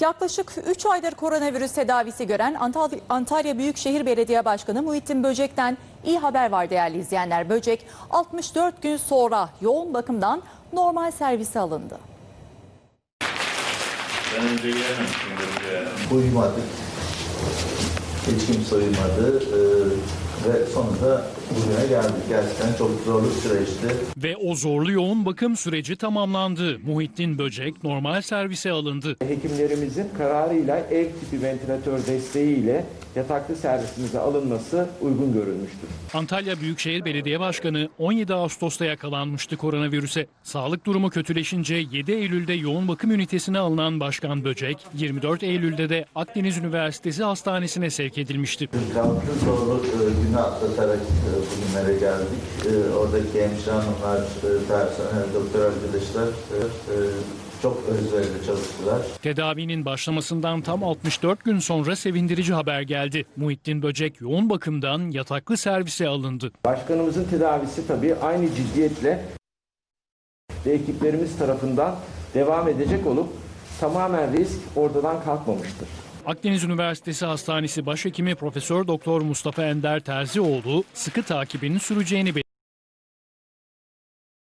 Yaklaşık 3 aydır koronavirüs tedavisi gören Antal- Antalya Büyükşehir Belediye Başkanı Muhittin Böcek'ten iyi haber var değerli izleyenler. Böcek 64 gün sonra yoğun bakımdan normal servise alındı. Ben önce gelmemiştim uyumadık. Hiç kimse uyumadı. Ee, ve sonunda bugüne geldik. Gerçekten çok zorlu bir süreçti. Ve o zorlu yoğun bakım süreci tamamlandı. Muhittin Böcek normal servise alındı. Hekimlerimizin kararıyla ev tipi ventilatör desteğiyle yataklı servisimize alınması uygun görülmüştür. Antalya Büyükşehir Belediye Başkanı 17 Ağustos'ta yakalanmıştı koronavirüse. Sağlık durumu kötüleşince 7 Eylül'de yoğun bakım ünitesine alınan Başkan Böcek, 24 Eylül'de de Akdeniz Üniversitesi Hastanesi'ne sevk edilmişti. Kalkın günü atlatarak e, bugünlere geldik. E, oradaki hemşire hanımlar, e, personel, doktor arkadaşlar çok özverili çalıştılar. Tedavinin başlamasından tam 64 gün sonra sevindirici haber geldi. Muhittin Böcek yoğun bakımdan yataklı servise alındı. Başkanımızın tedavisi tabii aynı ciddiyetle ve ekiplerimiz tarafından devam edecek olup tamamen risk ortadan kalkmamıştır. Akdeniz Üniversitesi Hastanesi Başhekimi Profesör Doktor Mustafa Ender Terzioğlu sıkı takibinin süreceğini belirtti.